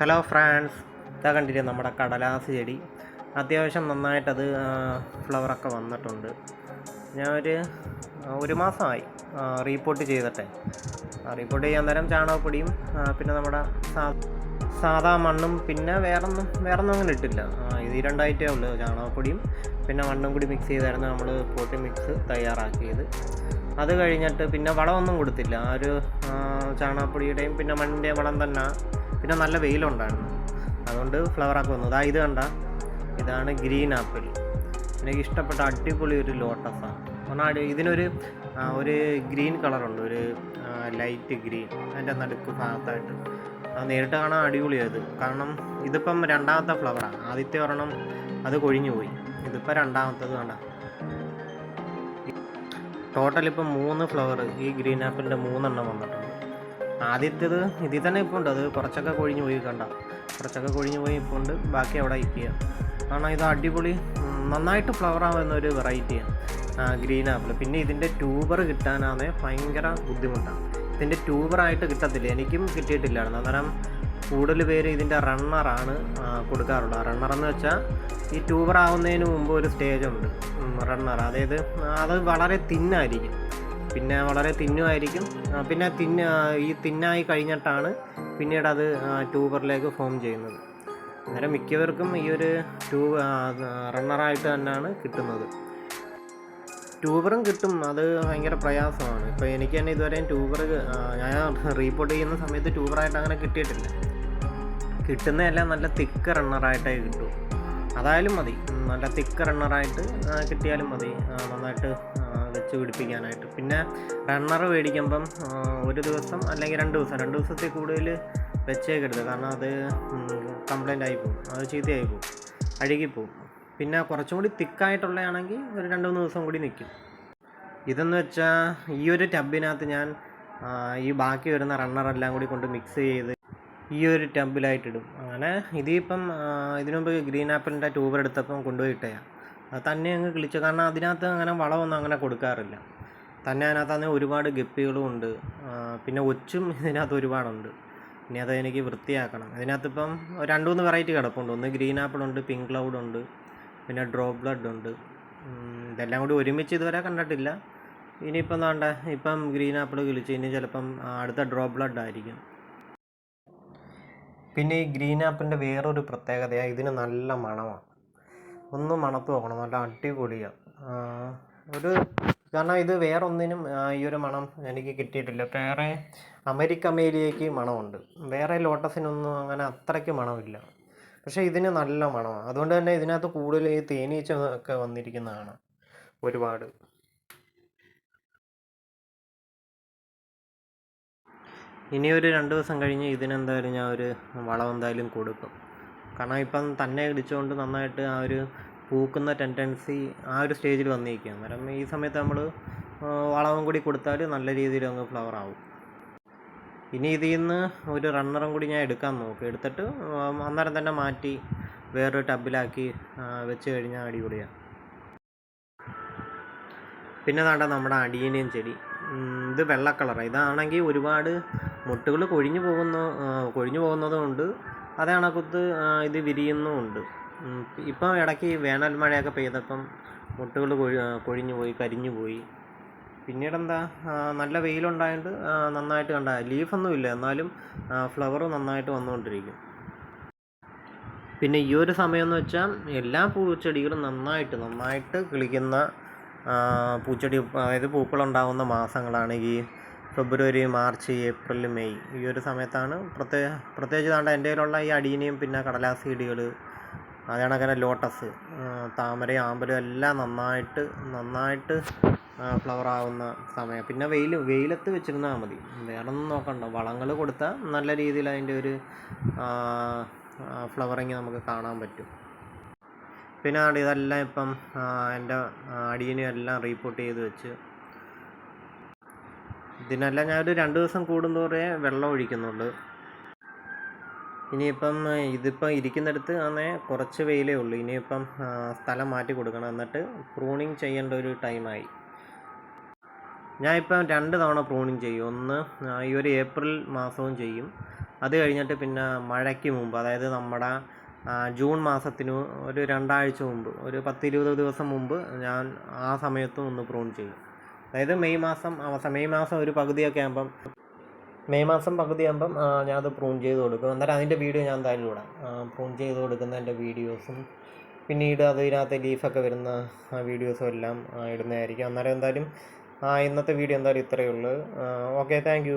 Hello France ഇതാ കണ്ടില്ലേ നമ്മുടെ കടലാസ് ചെടി? അത്യാവശ്യം നന്നായിട്ടത് ഫ്ലവറൊക്കെ വന്നിട്ടുണ്ട്. ഞാൻ ഒരു ഒരു മാസമായി റീപ്പോർട്ട് ചെയ്തിട്ടെ. റീപ്പോർട്ട് ചെയ്യാൻ നേരം ചാണകപ്പൊടിയും പിന്നെ നമ്മുടെ സാധാ മണ്ണും പിന്നെ വേറൊന്നും വേറൊന്നും അങ്ങനെ ഇട്ടില്ല. ഇത് രണ്ടായിട്ടേ ഉള്ളൂ ചാണകപ്പൊടിയും. പിന്നെ മണ്ണും കൂടി മിക്സ് ചെയ്തായിരുന്നു നമ്മൾ പോട്ടി മിക്സ് തയ്യാറാക്കിയത്. അത് കഴിഞ്ഞിട്ട് പിന്നെ വളമൊന്നും കൊടുത്തില്ല. ആ ഒരു ചാണകപ്പൊടിയുടെയും പിന്നെ മണ്ണിന്റെ വളം തന്നെ പിന്നെ നല്ല വെയിലുണ്ടായിരുന്നു. അതുകൊണ്ട് ഫ്ലവറൊക്കെ വന്നു. അതാ ഇത് കണ്ട? ഇതാണ് ഗ്രീൻ ആപ്പിൾ എനിക്ക് ഇഷ്ടപ്പെട്ട അടിപൊളി ഒരു ലോട്ടസാണ് പറഞ്ഞാൽ ഇതിനൊരു ഒരു ഗ്രീൻ കളറുണ്ട് ഒരു ലൈറ്റ് ഗ്രീൻ അതിന്റെ നടുക്ക് ഭാഗത്തായിട്ട്. അത് നേരിട്ട് കാണാൻ അടിപൊളിയായത് കാരണം ഇതിപ്പം രണ്ടാമത്തെ ഫ്ലവറാണ് ആദ്യത്തെ ഒരെണ്ണം അത് കൊഴിഞ്ഞു പോയി ഇതിപ്പോൾ രണ്ടാമത്തത് വേണ്ട ടോട്ടൽ ഇപ്പം മൂന്ന് ഫ്ലവർ ഈ ഗ്രീൻ ആപ്പിളിന്റെ മൂന്നെണ്ണം വന്നിട്ടുണ്ട്. ആദ്യത്തേത് ഇതിൽ തന്നെ ഇപ്പോൾ ഉണ്ട് അത് കുറച്ചൊക്കെ കൊഴിഞ്ഞു പോയി കണ്ട. കുറച്ചൊക്കെ കൊഴിഞ്ഞു പോയി ഇപ്പോൾ ഉണ്ട്. ബാക്കി അവിടെ ഇരിക്കുക. കാരണം ഇത് അടിപൊളി നന്നായിട്ട് ഫ്ലവർ ആവുന്ന ഒരു വെറൈറ്റിയാണ് ഗ്രീൻ ആപ്പിൾ പിന്നെ ഇതിന്റെ ട്യൂബർ കിട്ടാനാണ് ഭയങ്കര ബുദ്ധിമുട്ടാണ്. ഇതിന്റെ ട്യൂബറായിട്ട് കിട്ടത്തില്ല. എനിക്കും കിട്ടിയിട്ടില്ലായിരുന്നു. അന്നേരം കൂടുതൽ പേര് ഇതിന്റെ റണ്ണറാണ് കൊടുക്കാറുള്ളത് റണ്ണർ എന്ന് വെച്ചാൽ ഈ ട്യൂബർ ആവുന്നതിന് മുമ്പ് ഒരു സ്റ്റേജ് ഉണ്ട്. റണ്ണർ അതായത് അത് വളരെ തിന്നായിരിക്കും. പിന്നെ വളരെ തിന്നുമായിരിക്കും. പിന്നെ തിന്ന ഈ തിന്നായി കഴിഞ്ഞിട്ടാണ് പിന്നീട് അത് ട്യൂബറിലേക്ക് ഫോം ചെയ്യുന്നത്. അന്നേരം മിക്കവർക്കും ഈ ഒരു ട്യൂബ് റണ്ണറായിട്ട് തന്നെയാണ് കിട്ടുന്നത്. ട്യൂബറും കിട്ടും. അത് ഭയങ്കര പ്രയാസമാണ്. ഇപ്പോൾ എനിക്ക് തന്നെ ഇതുവരെയും ട്യൂബർ ഞാൻ റീപ്പോർട്ട് ചെയ്യുന്ന സമയത്ത് ട്യൂബറായിട്ട് അങ്ങനെ കിട്ടിയിട്ടില്ല. കിട്ടുന്നതെല്ലാം നല്ല തിക്ക് റണ്ണറായിട്ടേ കിട്ടൂ. അതായാലും മതി. നല്ല തിക്ക് റണ്ണറായിട്ട് കിട്ടിയാലും മതി. നന്നായിട്ട് വെച്ച് പിടിപ്പിക്കാനായിട്ട്. പിന്നെ റണ്ണർ മേടിക്കുമ്പം ഒരു ദിവസം അല്ലെങ്കിൽ രണ്ട് ദിവസം രണ്ട് ദിവസത്തിൽ കൂടുതൽ വെച്ചേക്കരുത്. കാരണം അത് കംപ്ലൈന്റ് ആയി പോകും. അത് ചീത്തയായി പോകും. അഴുകിപ്പോവും. പിന്നെ കുറച്ചും കൂടി തിക്കായിട്ടുള്ളതാണെങ്കിൽ ഒരു രണ്ട് മൂന്ന് ദിവസം കൂടി നിൽക്കും. ഇതെന്ന് വെച്ചാൽ ഈ ഒരു ടബിനകത്ത് ഞാൻ ഈ ബാക്കി വരുന്ന റണ്ണറെല്ലാം കൂടി കൊണ്ട് മിക്സ് ചെയ്ത് ഈ ഒരു ടെമ്പിലായിട്ടിടും അങ്ങനെ ഇതിപ്പം ഇതിനുമുമ്പ് ഇതിനു മുമ്പ് ഗ്രീൻ ആപ്പിളിന്റെ ട്യൂബർ എടുത്തപ്പം കൊണ്ടുപോയി അത് തന്നെ അങ്ങ് കിളിച്ചു. കാരണം അതിനകത്ത് അങ്ങനെ വളമൊന്നും അങ്ങനെ കൊടുക്കാറില്ല. തന്നെ അതിനകത്ത് ഒരുപാട് ഗപ്പികളും ഉണ്ട്. പിന്നെ ഒച്ചും ഇതിനകത്ത് ഒരുപാടുണ്ട്. ഇനി അത് എനിക്ക് വൃത്തിയാക്കണം. ഇതിനകത്ത് ഇപ്പം രണ്ട് മൂന്ന് വെറൈറ്റി കിടപ്പുണ്ട്. ഒന്ന് ഗ്രീൻ ആപ്പിൾ ഉണ്ട് പിങ്ക് ക്ലൗഡ് ഉണ്ട് പിന്നെ ഡ്രോപ്പ് ബ്ലഡ് ഉണ്ട്. ഇതെല്ലാം കൂടി ഒരുമിച്ച് ഇതുവരെ കണ്ടിട്ടില്ല. ഇനിയിപ്പം വേണ്ട ഇപ്പം ഗ്രീൻ ആപ്പിൾ കിളിച്ച് ഇനി ചിലപ്പം അടുത്ത ഡ്രോപ്പ് ബ്ലഡ് ആയിരിക്കും. പിന്നെ ഈ ഗ്രീൻ ആപ്പിന്റെ വേറൊരു പ്രത്യേകതയാണ് ഇതിന് നല്ല മണമാണ്. ഒന്ന് മണത്ത് നോക്കണം നല്ല അടിപൊളിയാണ് ഒരു കാരണം ഇത് വേറെ ഒന്നിനും ഈ ഒരു മണം എനിക്ക് കിട്ടിയിട്ടില്ല. വേറെ അമേരിക്ക അമേരിയയ്ക്ക് മണമുണ്ട്. വേറെ ലോട്ടസിനൊന്നും അങ്ങനെ അത്രയ്ക്ക് മണമില്ല. പക്ഷേ ഇതിന് നല്ല മണമാണ്. അതുകൊണ്ട് തന്നെ ഇതിനകത്ത് കൂടുതൽ ഈ തേനീച്ച ഒക്കെ വന്നിരിക്കുന്നതാണ് ഒരുപാട്. ഇനി ഒരു രണ്ട് ദിവസം കഴിഞ്ഞ് ഇതിനെന്തായാലും ഞാൻ ഒരു വളം എന്തായാലും കൊടുക്കും. കാരണം ഇപ്പം തന്നെ ഇടിച്ചുകൊണ്ട് നന്നായിട്ട് ആ ഒരു പൂക്കുന്ന ടെൻഡൻസി ആ ഒരു സ്റ്റേജിൽ വന്നിരിക്കുക അന്നേരം ഈ സമയത്ത് നമ്മൾ വളവും കൂടി കൊടുത്താൽ നല്ല രീതിയിൽ അങ്ങ് ഫ്ലവർ ആവും. ഇനി ഇതിൽ നിന്ന് ഒരു റണ്ണറും കൂടി ഞാൻ എടുക്കാൻ നോക്കും. എടുത്തിട്ട് അന്നേരം തന്നെ മാറ്റി വേറൊരു ടബിലാക്കി വെച്ച് കഴിഞ്ഞാൽ അടിപൊളിയാണ് പിന്നെ വേണ്ട നമ്മുടെ അടിയനെയും ചെടി. ഇത് വെള്ള കളറാണ് ഇതാണെങ്കിൽ ഒരുപാട് മുട്ടുകൾ കൊഴിഞ്ഞു പോകുന്ന കൊഴിഞ്ഞു പോകുന്നതുകൊണ്ട് അതേ കണക്കത്ത് ആ, ഇത് വിരിയുന്നുമുണ്ട്. ഇപ്പം ഇടയ്ക്ക് വേനൽ മഴയൊക്കെ പെയ്തപ്പം മുട്ടുകൾ കൊഴി കൊഴിഞ്ഞു പോയി കരിഞ്ഞു പോയി. പിന്നീട് എന്താ നല്ല വെയിലുണ്ടായതുകൊണ്ട് നന്നായിട്ട് കണ്ട ലീഫൊന്നും ഇല്ല. എന്നാലും ഫ്ലവർ നന്നായിട്ട് വന്നുകൊണ്ടിരിക്കും പിന്നെ ഈ ഒരു സമയം എന്ന് വെച്ചാൽ എല്ലാ പൂച്ചെടികളും നന്നായിട്ട് നന്നായിട്ട് കിളിക്കുന്ന പൂച്ചെടി അതായത് പൂക്കളുണ്ടാകുന്ന മാസങ്ങളാണ് ഈ ഫെബ്രുവരി മാർച്ച് ഏപ്രിൽ മെയ്. ഈ ഒരു സമയത്താണ് പ്രത്യേക പ്രത്യേകിച്ച് താണ്ട എന്റെ കയ്യിലുള്ള ഈ അടീനിയും പിന്നെ കടലാസ് ചെടികൾ അതാണ് അങ്ങനെ ലോട്ടസ് താമര ആമ്പലും എല്ലാം നന്നായിട്ട് നന്നായിട്ട് ഫ്ലവറാവുന്ന സമയം. പിന്നെ വെയിൽ വെയിലത്ത് വെച്ചിരുന്നാൽ മതി. വേറെ ഒന്നും നോക്കണ്ട. വളങ്ങൾ കൊടുത്താൽ നല്ല രീതിയിൽ അതിന്റെ ഒരു ഫ്ലവറിങ് നമുക്ക് കാണാൻ പറ്റും. പിന്നെ ഇതെല്ലാം ഇപ്പം എന്റെ അടിയനും എല്ലാം റീപ്പോർട്ട് ചെയ്ത് വെച്ച്. ഇതിനെല്ലാം ഞാനൊരു രണ്ട് ദിവസം കൂടുന്തോറേ വെള്ളം ഒഴിക്കുന്നുള്ളൂ. ഇനിയിപ്പം ഇതിപ്പം ഇരിക്കുന്നിടത്ത് ആണേ കുറച്ച് വെയിലേ ഉള്ളൂ. ഇനിയിപ്പം സ്ഥലം മാറ്റി കൊടുക്കണം. എന്നിട്ട് പ്രൂണിങ് ചെയ്യേണ്ട ഒരു ടൈമായി ഞാൻ ഇപ്പം രണ്ട് തവണ പ്രൂണിങ് ചെയ്യും. ഒന്ന് ഈ ഒരു ഏപ്രിൽ മാസവും ചെയ്യും. അത് കഴിഞ്ഞിട്ട് പിന്നെ മഴയ്ക്ക് മുമ്പ് അതായത് നമ്മുടെ ജൂൺ മാസത്തിനു ഒരു രണ്ടാഴ്ച മുമ്പ് ഒരു പത്തിരുപത് ദിവസം മുമ്പ് ഞാൻ ആ സമയത്തും ഒന്ന് പ്രൂൺ ചെയ്യും അതായത് മെയ് മാസം അവസാനം മെയ് മാസം ഒരു പകുതിയൊക്കെ ആകുമ്പം മെയ് മാസം പകുതിയാകുമ്പം ഞാനത് പ്രൂൺ ചെയ്ത് കൊടുക്കും. അന്നേരം അതിന്റെ വീഡിയോ ഞാൻ എന്തായാലും ഇടാം. പ്രൂൺ ചെയ്ത് കൊടുക്കുന്നതിന്റെ വീഡിയോസും പിന്നീട് അതിനകത്ത് ലീഫൊക്കെ വരുന്ന വീഡിയോസും എല്ലാം ഇടുന്നതായിരിക്കും. അന്നേരം എന്തായാലും ഇന്നത്തെ വീഡിയോ എന്തായാലും ഇത്രയേ ഉള്ളൂ. Okay thank